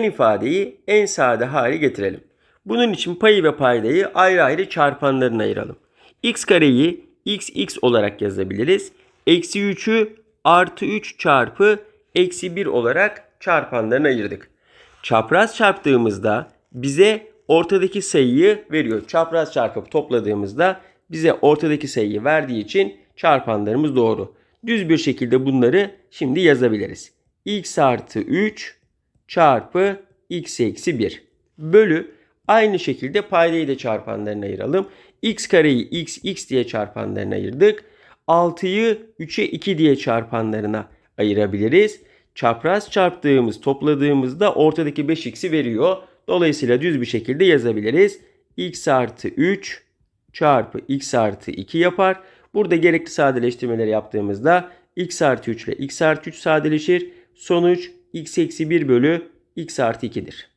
ifadeyi en sade hale getirelim. Bunun için payı ve paydayı ayrı ayrı çarpanlarına ayıralım. x kareyi x x olarak yazabiliriz. Eksi 3'ü artı 3 çarpı eksi 1 olarak çarpanlarına ayırdık. Çapraz çarptığımızda bize ortadaki sayıyı veriyor. Çapraz çarpıp topladığımızda bize ortadaki sayıyı verdiği için çarpanlarımız doğru. Düz bir şekilde bunları şimdi yazabiliriz. x artı 3 çarpı x eksi 1 bölü aynı şekilde paydayı da çarpanlarına ayıralım. x kareyi x x diye çarpanlarına ayırdık. 6'yı 3'e 2 diye çarpanlarına ayırabiliriz. Çapraz çarptığımız topladığımızda ortadaki 5x'i veriyor. Dolayısıyla düz bir şekilde yazabiliriz. x artı 3 çarpı x artı 2 yapar. Burada gerekli sadeleştirmeleri yaptığımızda x artı 3 ile x artı 3 sadeleşir. Sonuç x eksi 1 bölü x artı 2'dir.